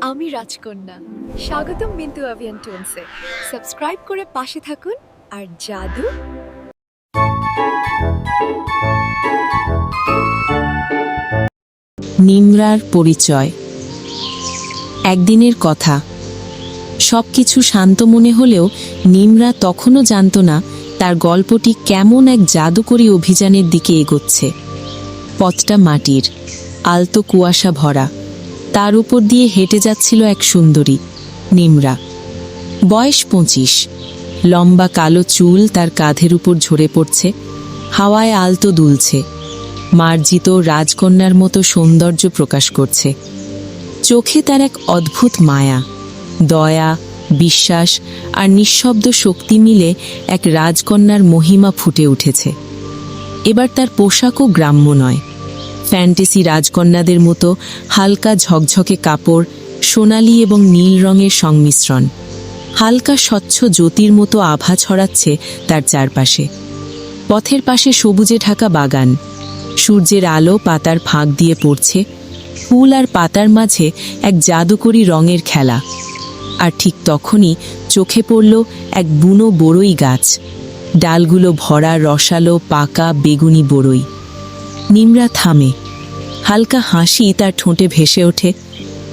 আমি রাজকন্যা। স্বাগতম বিন্দু অভিয়ান টুনসে সাবস্ক্রাইব করে পাশে থাকুন। আর জাদু? নিমরার পরিচয়। একদিনের কথা। সব কিছু শান্ত মনে হলেও নিমরা তখনও জানত না তার গল্পটি কেমন এক জাদুকরী অভিযানের দিকে এগোচ্ছে। পথটা মাটির, আলতো কুয়াশা ভরা। তার উপর দিয়ে হেঁটে যাচ্ছিল এক সুন্দরী, নিমরা। বয়স পঁচিশ। লম্বা কালো চুল তার কাঁধের উপর ঝরে পড়ছে, হাওয়ায় আলতো দুলছে, মার্জিত রাজকন্যার মতো সৌন্দর্য প্রকাশ করছে। চোখে তার এক অদ্ভুত মায়া, দয়া, বিশ্বাস আর নিঃশব্দ শক্তি মিলে এক রাজকন্যার মহিমা ফুটে উঠেছে। এবার তার পোশাকও গ্রাম্য নয়। ফ্যান্টেসি রাজকন্যাদের মতো হালকা ঝকঝকে কাপড়, সোনালি এবং নীল রঙের সংমিশ্রণ। হালকা স্বচ্ছ জ্যোতির মতো আভা ছড়াচ্ছে তার চারপাশে। পথের পাশে সবুজে ঢাকা বাগান। সূর্যের আলো পাতার ফাঁক দিয়ে পড়ছে। ফুল আর পাতার মাঝে এক জাদুকরী রঙের খেলা। আর ঠিক তখনই চোখে পড়ল এক বুনো বড়ই গাছ। ডালগুলো ভরা, রসালো, পাকা, বেগুনি বড়ই। নিমরা থামে। হালকা হাসি তার ঠোঁটে ভেসে ওঠে।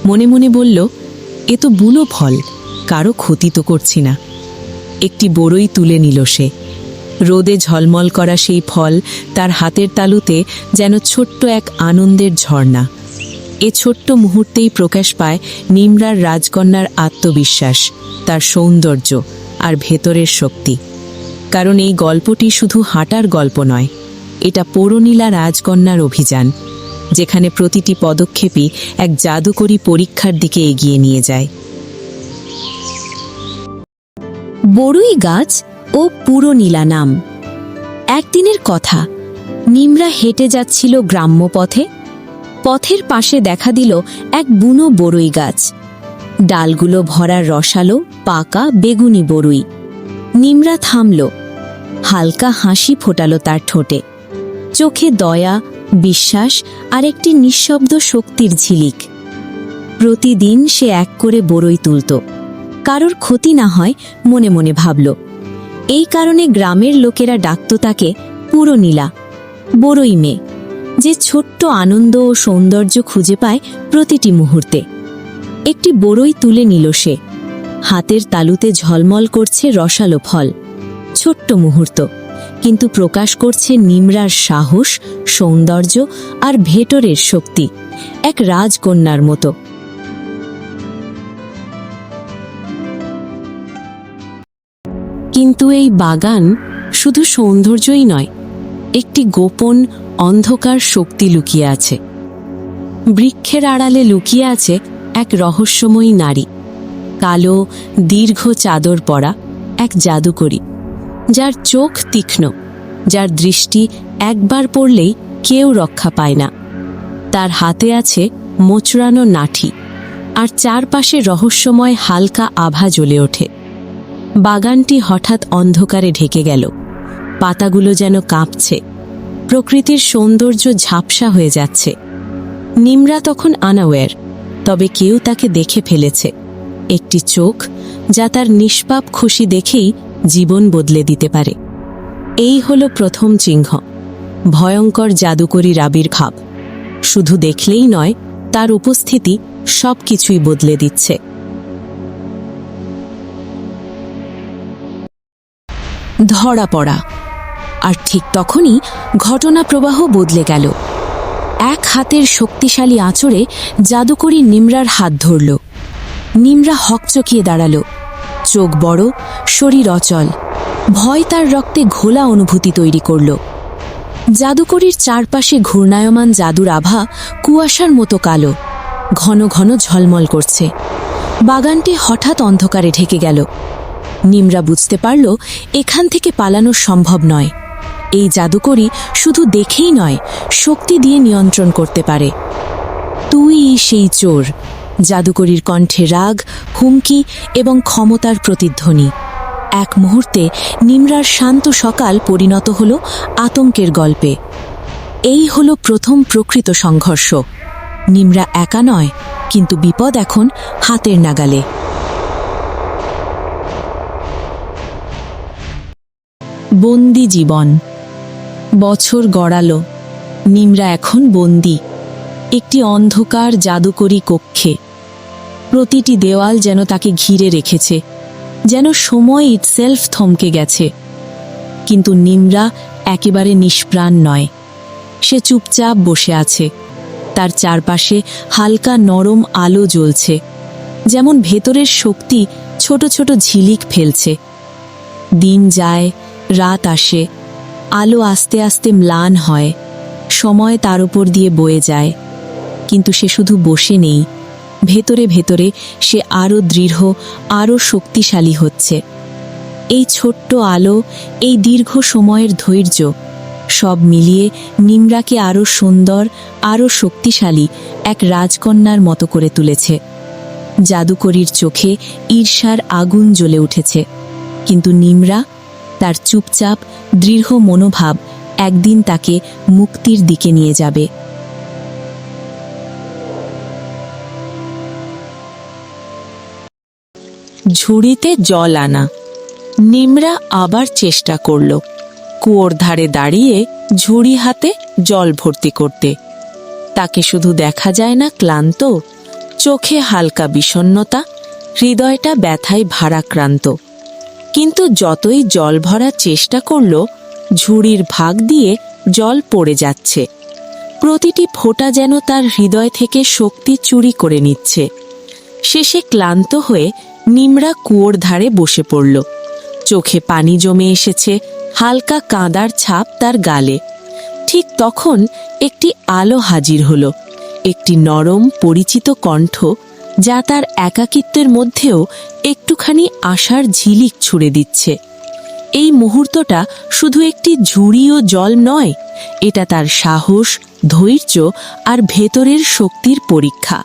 মনে মনে বলল, এ তো বুনো ফল, কারও ক্ষতি তো করছি না। একটি বড়ই তুলে নিল সে। রোদে ঝলমল করা সেই ফল তার হাতের তালুতে যেন ছোট্ট এক আনন্দের ঝর্ণা। এ ছোট্ট মুহূর্তেই প্রকাশ পায় নিমরার রাজকন্যার আত্মবিশ্বাস, তার সৌন্দর্য আর ভেতরের শক্তি। কারণ এই গল্পটি শুধু হাঁটার গল্প নয় এটা পৌরনীলা রাজকন্যার অভিযান, যেখানে প্রতিটি পদক্ষেপই এক জাদুকরী পরীক্ষার দিকে এগিয়ে নিয়ে যায়। বড়ুই গাছ ও পুরো নীলা নাম। একদিনের কথা, নিমরা হেঁটে যাচ্ছিল গ্রাম্য পথে। পথের পাশে দেখা দিল এক বুনো বড়ুই গাছ। ডালগুলো ভরা রসালো, পাকা, বেগুনি বড়ুই। নিমরা থামল। হালকা হাসি ফোটালো তার ঠোঁটে। চোখে দয়া, বিশ্বাস আর একটি নিঃশব্দ শক্তির ঝিলিক। প্রতিদিন সে এক করে বড়ই তুলত। কারোর ক্ষতি না হয় মনে মনে ভাবল। এই কারণে গ্রামের লোকেরা ডাকত তাকে পুরো নীলা বড়ই মেয়ে, যে ছোট্ট আনন্দ ও সৌন্দর্য খুঁজে পায় প্রতিটি মুহূর্তে। একটি বড়ই তুলে নিল সে। হাতের তালুতে ঝলমল করছে রসালো ফল। ছোট্ট মুহূর্ত। কিন্তু প্রকাশ করছে নিমরার সাহস, সৌন্দর্য আর ভেতরের শক্তি, এক রাজকন্যার মতো। কিন্তু এই বাগান শুধু সৌন্দর্যই নয়, একটি গোপন, অন্ধকার শক্তি লুকিয়ে আছে। বৃক্ষের আড়ালে লুকিয়ে আছে এক রহস্যময়ী নারী, কালো, দীর্ঘ চাদর পরা এক জাদুকরী। যার চোখ তীক্ষ্ণ, যার দৃষ্টি একবার পড়লেই কেউ রক্ষা পায় না। তার হাতে আছে মোচড়ানো নাঠি আর চারপাশে রহস্যময় হালকা আভা জ্বলে ওঠে। বাগানটি হঠাৎ অন্ধকারে ঢেকে গেল। পাতাগুলো যেন কাঁপছে। প্রকৃতির সৌন্দর্য ঝাপসা হয়ে যাচ্ছে। নিমরা তখন আনাওয়ার তবে কেউ তাকে দেখে ফেলেছে। একটি চোখ যা তার নিষ্পাপ খুশি দেখেই জীবন বদলে দিতে পারে। এই হলো প্রথম চিহ্ন। ভয়ঙ্কর জাদুকরীর আবির্ভাব শুধু দেখলেই নয়, তার উপস্থিতি সবকিছুই বদলে দিচ্ছে। ধরা পড়া। আর ঠিক তখনই ঘটনা প্রবাহ বদলে গেল। এক হাতের শক্তিশালী আঁচড়ে জাদুকরী নিমরার হাত ধরল। নিমরা হকচকিয়ে দাঁড়াল। চোখ বড়, শরীর অচল। ভয় তার রক্তে ঘোলা অনুভূতি তৈরি করল। জাদুকরীর চারপাশে ঘূর্ণায়মান জাদুর আভা কুয়াশার মতো কালো। ঘন ঘন ঝলমল করছে। বাগানটি হঠাৎ অন্ধকারে ঢেকে গেল। নিমরা বুঝতে পারল, এখান থেকে পালানো সম্ভব নয়। এই জাদুকরী শুধু দেখেই নয়, শক্তি দিয়ে নিয়ন্ত্রণ করতে পারে। তুই সেই চোর। জাদুকরীর কণ্ঠে রাগ, হুমকি এবং ক্ষমতার প্রতিধ্বনি। এক মুহূর্তে নিমরার শান্ত সকাল পরিণত হল আতঙ্কের গল্পে। এই হল প্রথম প্রকৃত সংঘর্ষ। নিমরা একা নয়, কিন্তু বিপদ এখন হাতের নাগালে। বন্দি জীবন। বছর গড়ালো। নিমরা এখন বন্দি। একটি অন্ধকার জাদুকরী কক্ষে। প্রতিটি দেওয়াল যেন তাকে ঘিরে রেখেছে, যেন সময় ইটসেলফ থমকে গেছে। কিন্তু নিমরা একেবারে নিষ্প্রাণ নয়। সে চুপচাপ বসে আছে। তার চারপাশে হালকা নরম আলো জ্বলছে, যেমন ভেতরের শক্তি ছোট ছোট ঝিলিক ফেলছে। দিন যায়, রাত আসে, আলো আস্তে আস্তে ম্লান হয়, সময় তার উপর দিয়ে বয়ে যায়। কিন্তু সে শুধু বসে নেই। ভেতরে ভেতরে সে আরও দৃঢ় আরও শক্তিশালী হচ্ছে। এই ছোট্ট আলো, এই দীর্ঘ সময়ের ধৈর্য, সব মিলিয়ে নিমরাকে আরও সুন্দর আরও শক্তিশালী এক রাজকন্যার মতো করে তুলেছে। জাদুকরীর চোখে ঈর্ষার আগুন জ্বলে উঠেছে। কিন্তু নিমরা, তার চুপচাপ, দৃঢ় মনোভাব একদিন তাকে মুক্তির দিকে নিয়ে যাবে। ঝুড়িতে জল আনা। নিমরা আবার চেষ্টা করল। কুয়োর ধারে দাঁড়িয়ে ঝুড়ি হাতে জল ভর্তি করতে। তাকে শুধু দেখা যায় না ক্লান্ত, চোখে হালকা বিষণ্ণতা, হৃদয়টা ব্যথায় ভারাক্রান্ত। কিন্তু যতই জল ভরার চেষ্টা করল, ঝুড়ির ভাগ দিয়ে জল পড়ে যাচ্ছে। প্রতিটি ফোঁটা যেন তার হৃদয় থেকে শক্তি চুরি করে নিচ্ছে। শেষে ক্লান্ত হয়ে নিমরা কুয়োর ধারে বসে পড়ল। চোখে পানি জমে এসেছে, হালকা কাঁদার ছাপ তার গালে। ঠিক তখন একটি আলো হাজির হলো, একটি নরম, পরিচিত কণ্ঠ, যা তার একাকিত্বের মধ্যেও একটুখানি আশার ঝিলিক ছুড়ে দিচ্ছে। এই মুহূর্তটা শুধু একটি ঝুড়ি ও জল নয়, এটা তার সাহস, ধৈর্য আর ভেতরের শক্তির পরীক্ষা।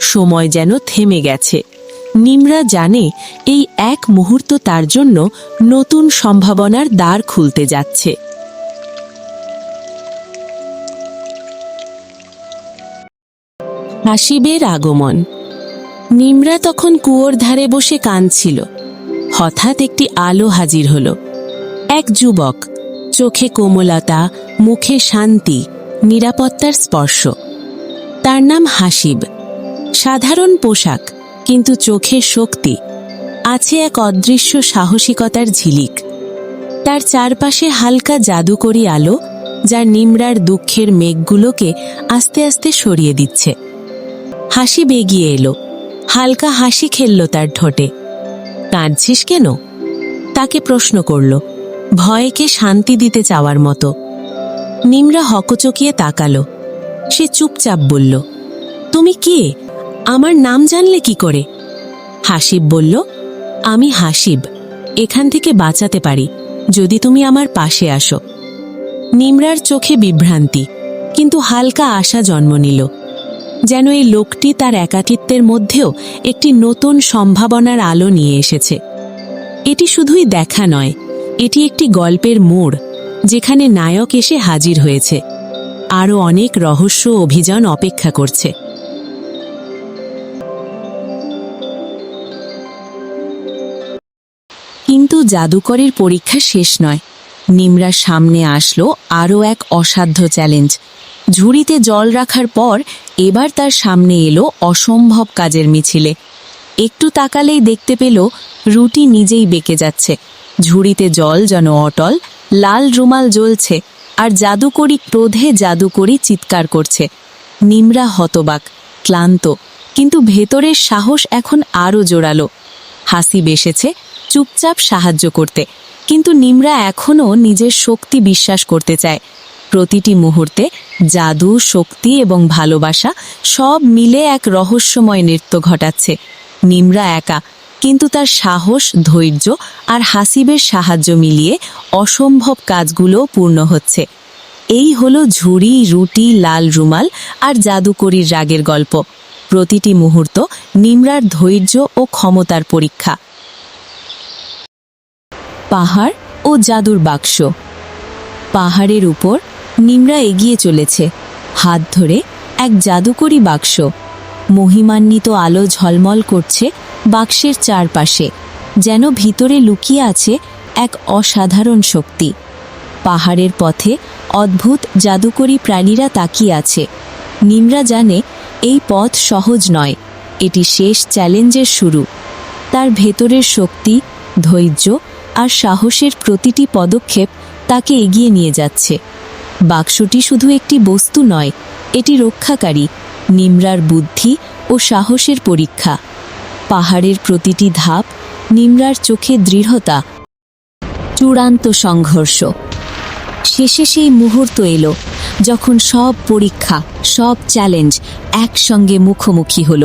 সময় যেন থেমে গেছে। নিমরা জানে এই এক মুহূর্ত তার জন্য নতুন সম্ভাবনার দ্বার খুলতে যাচ্ছে। হাসিবের আগমন। নিমরা তখন কুয়োর ধারে বসে কাঁদছিল। হঠাৎ একটি আলো হাজির হল। এক যুবক, চোখে কোমলতা, মুখে শান্তি, নিরাপত্তার স্পর্শ। তার নাম হাসিব। সাধারণ পোশাক কিন্তু চোখে শক্তি। আছে এক অদৃশ্য সাহসিকতার ঝিলিক। তার চারপাশে হালকা জাদুকরি আলো যা নিমরার দুঃখের মেঘগুলোকে আস্তে আস্তে সরিয়ে দিচ্ছে। হাসি বেগিয়ে এলো। হালকা হাসি খেলল তার ঠোঁটে। কাঁদছিস কেন? তাকে প্রশ্ন করল। ভয়কে শান্তি দিতে চাওয়ার মতো। নিমরা হকচকিয়ে তাকালো। সে চুপচাপ বলল, তুমি কে? আমার নাম জানলে কি করে? হাসিব বলল, আমি হাসিব, এখান থেকে বাঁচাতে পারি, যদি তুমি আমার পাশে আসো। নিমরার চোখে বিভ্রান্তি, কিন্তু হালকা আশা জন্ম নিল, যেন এই লোকটি তার একাকিত্বের মধ্যেও একটি নতুন সম্ভাবনার আলো নিয়ে এসেছে। এটি শুধুই দেখা নয়, এটি একটি গল্পের মোড়, যেখানে নায়ক এসে হাজির হয়েছে। আরও অনেক রহস্য অভিযান অপেক্ষা করছে। কিন্তু জাদুকরের পরীক্ষা শেষ নয়। নিমরার সামনে আসলো আরও এক অসাধ্য চ্যালেঞ্জ। ঝুড়িতে জল রাখার পর এবার তার সামনে এলো অসম্ভব কাজের মিছিলে। একটু তাকালেই দেখতে পেল রুটি নিজেই বেঁকে যাচ্ছে। ঝুড়িতে জল যেন অটল, লাল রুমাল জ্বলছে আর জাদুকরি ক্রোধে জাদুকরি চিৎকার করছে। নিমরা হতবাক, ক্লান্ত, কিন্তু ভেতরের সাহস এখন আরও জোরালো। হাসি বেসেছে চুপচাপ সাহায্য করতে। কিন্তু নিমরা এখনও নিজের শক্তি বিশ্বাস করতে চায়। প্রতিটি মুহূর্তে জাদু, শক্তি এবং ভালোবাসা সব মিলে এক রহস্যময় নৃত্য ঘটাচ্ছে। নিমরা একা, কিন্তু তার সাহস, ধৈর্য আর হাসিবের সাহায্য মিলিয়ে অসম্ভব কাজগুলো পূর্ণ হচ্ছে। এই হলো ঝুড়ি, রুটি, লাল রুমাল আর জাদুকরির রাগের গল্প। প্রতিটি মুহূর্ত নিমরার ধৈর্য ও ক্ষমতার পরীক্ষা। পাহাড় ও জাদুর বাক্স। পাহাড়ের উপর নিমরা এগিয়ে চলেছে। হাত ধরে এক জাদুকরি বাক্স। মহিমান্বিত আলো ঝলমল করছে বাক্সের চারপাশে, যেন ভিতরে লুকিয়ে আছে এক অসাধারণ শক্তি। পাহাড়ের পথে অদ্ভুত জাদুকরী প্রাণীরা তাকিয়ে আছে। নিমরা জানে এই পথ সহজ নয়, এটি শেষ চ্যালেঞ্জের শুরু। তার ভেতরের শক্তি, ধৈর্য আর সাহসের প্রতিটি পদক্ষেপ তাকে এগিয়ে নিয়ে যাচ্ছে। বাক্সটি শুধু একটি বস্তু নয়, এটি রক্ষাকারী, নিমরার বুদ্ধি ও সাহসের পরীক্ষা। পাহাড়ের প্রতিটি ধাপ নিমরার চোখে দৃঢ়তা, চূড়ান্ত সংঘর্ষ। শেষে সেই মুহূর্ত এলো যখন সব পরীক্ষা, সব চ্যালেঞ্জ একসঙ্গে মুখোমুখি হল।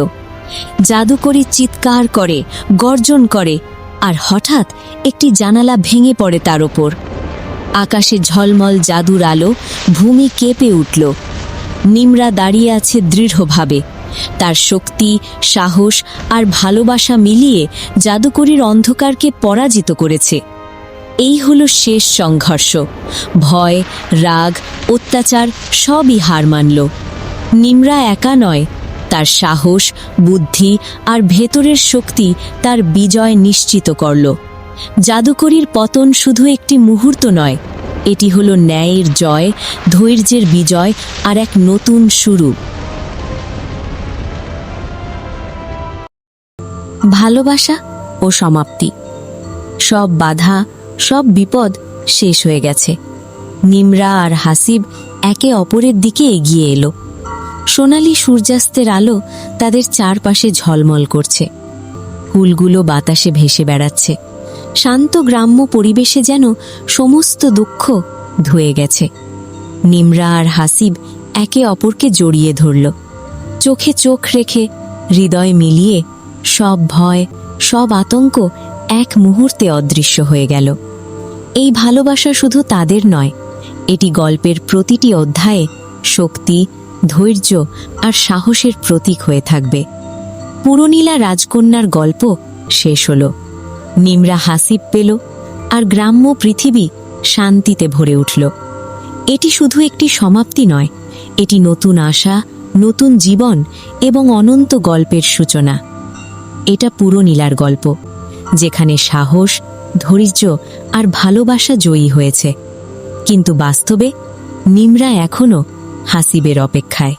জাদুকরি চিৎকার করে, গর্জন করে আর হঠাৎ একটি জানালা ভেঙে পড়ে তার ওপর। আকাশে ঝলমল জাদুর আলো, ভূমি কেঁপে উঠল। নিমরা দাঁড়িয়ে আছে দৃঢ়ভাবে। তার শক্তি, সাহস আর ভালোবাসা মিলিয়ে জাদুকরির অন্ধকারকে পরাজিত করেছে। এই হলো শেষ সংঘর্ষ। ভয়, রাগ, অত্যাচার সবই হার মানল। নিমরা একা নয় তার সাহস, বুদ্ধি আর ভেতরের শক্তি তার বিজয় নিশ্চিত করল। জাদুকরির পতন শুধু একটি মুহূর্ত নয়, এটি হলো ন্যায়ের জয়, ধৈর্যের বিজয় আর এক নতুন শুরু। ভালোবাসা ও সমাপ্তি। সব বাধা, সব বিপদ শেষ হয়ে গেছে। নিমরা আর হাসিব একে অপরের দিকে এগিয়ে এলো। সোনালি সূর্যাস্তের আলো তাদের চারপাশে ঝলমল করছে। ফুলগুলো বাতাসে ভেসে বেড়াচ্ছে। শান্ত গ্রাম্য পরিবেশে যেন সমস্ত দুঃখ ধুয়ে গেছে। নিমরা আর হাসিব একে অপরকে জড়িয়ে ধরল। চোখে চোখ রেখে হৃদয় মিলিয়ে সব ভয়, সব আতঙ্ক এক মুহূর্তে অদৃশ্য হয়ে গেল। এই ভালোবাসা শুধু তাদের নয়, এটি গল্পের প্রতিটি অধ্যায়ে শক্তি ধৈর্য আর সাহসের প্রতীক হয়ে থাকবে। পুরনীলা রাজকন্যার গল্প শেষ হল। নিমরা হাসিব পেল আর গ্রাম্য পৃথিবী শান্তিতে ভরে উঠল। এটি শুধু একটি সমাপ্তি নয়, এটি নতুন আশা, নতুন জীবন এবং অনন্ত গল্পের সূচনা। এটা পুরনীলার গল্প, যেখানে সাহস, ধৈর্য আর ভালোবাসা জয়ী হয়েছে। কিন্তু বাস্তবে নিমরা এখনও হাসিবের অপেক্ষায়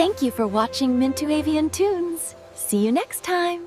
Thank you for watching Mintu Avian Tunes. See you next time.